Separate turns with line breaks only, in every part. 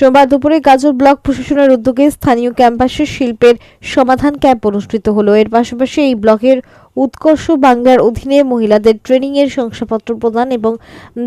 সোমবার দুপুরে গাজর ব্লক প্রশাসনের উদ্যোগে স্থানীয় ক্যাম্পাসে শিল্পের সমাধান ক্যাম্প অনুষ্ঠিত হলো। এর পাশাপাশি এই ব্লকের উৎকর্ষ বাংলার অধীনে মহিলাদের ট্রেনিং এর শংসাপত্র প্রদান এবং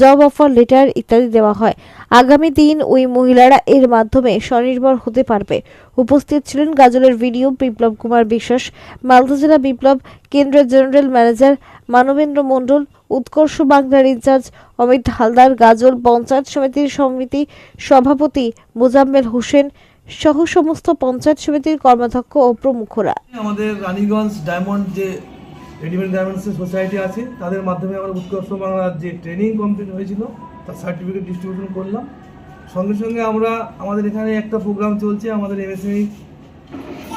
জব অফার লেটার ইত্যাদি দেওয়া হয়। আগামী দিন ওই মহিলারা এর মাধ্যমে স্বনির্ভর হতে পারবে। উপস্থিত ছিলেন গাজলের ভিডিও বিপ্লব কুমার বিশ্বাস, মালদা জেলা বিপ্লব কেন্দ্রের জেনারেল ম্যানেজার মানবেন্দ্র মণ্ডল, উৎকর্ষ বাংলার ইনচার্জ অমিত হালদার, গাজল পঞ্চায়েত সমিতির সমিতি সভাপতি মোজাম্মেল হোসেন সহ সমস্ত পঞ্চায়েত সমিতির কর্মাধ্যক্ষ ও প্রমুখরা।
আমাদের রানীগঞ্জ ডায়মন্ড যে রেডিমেড গার্মেন্টসের সোসাইটি আছে। তাদের মাধ্যমে আমরা উৎকর্ষ বাংলার যে ট্রেনিং কমপ্লিট হয়েছিল, তার সার্টিফিকেট ডিস্ট্রিবিউশন করলাম। সঙ্গে সঙ্গে আমরা, আমাদের এখানে একটা প্রোগ্রাম চলছে আমাদের এমএসএমই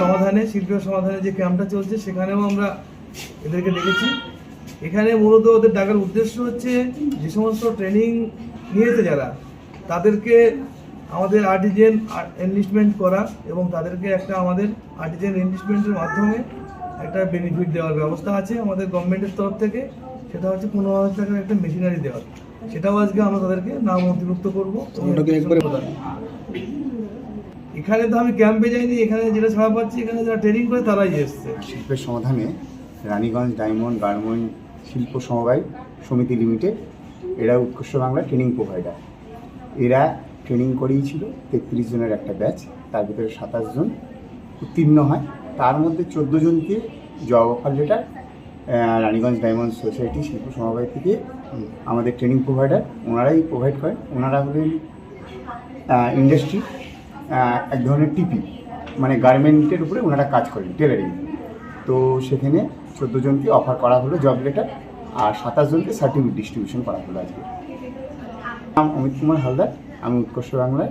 সমাধানে, শিল্পীয় সমাধানে যে ক্যাম্পটা চলছে, সেখানেও আমরা এদেরকে ডেকেছি এখানে মূলত ওদের ডাকার উদ্দেশ্য হচ্ছে যে সমস্ত ট্রেনিং নিয়েছে যারা, তাদেরকে আমাদের আর্টিজেন এনলিস্টমেন্ট করা এবং তাদেরকে একটা আমাদের আর্টিজেন এনলিস্টমেন্টের মাধ্যমে একটা বেনিফিট দেওয়ার ব্যবস্থা আছে আমাদের গভর্নমেন্টের তরফ থেকে। সেটা হচ্ছে পনেরো হাজার টাকার একটা মেশিনারি দেওয়ার। সেটাও আজকে আমরা তাদেরকে নাম অন্তর্ভুক্ত করব। এখানে তো আমি ক্যাম্পে যাইনি এখানে যেটা ছাড়া পাচ্ছি এখানে যারা ট্রেনিং করে তারাই এসছে।
শিল্পের সমাধানে রানীগঞ্জ ডায়মন্ড গার্মেন্ট শিল্প সমবায় সমিতি লিমিটেড এরা উৎকর্ষ বাংলা ট্রেনিং প্রোভাইডার এরা ট্রেনিং করিয়েছিল তেত্রিশ জনের একটা ব্যাচ তার ভিতরে সাতাশ জন উত্তীর্ণ হয়। তার মধ্যে চোদ্দ জনকে job offer letter Raniganj diamond society শিল্প সমবায় থেকে আমাদের ট্রেনিং প্রোভাইডার ওনারাই প্রোভাইড করেন। ওনারা হলেন ইন্ডাস্ট্রি এক ধরনের টিপি মানে গার্মেন্টের উপরে ওনারা কাজ করেন টেলারিং তো সেখানে চোদ্দ জনকে অফার করা হলো জব লেটার আর সাতাশ জনকে সার্টিফিকেট ডিস্ট্রিবিউশন করা হলো আজকে। নাম অমিত কুমার হালদার, আমি উৎকর্ষ বাংলায়।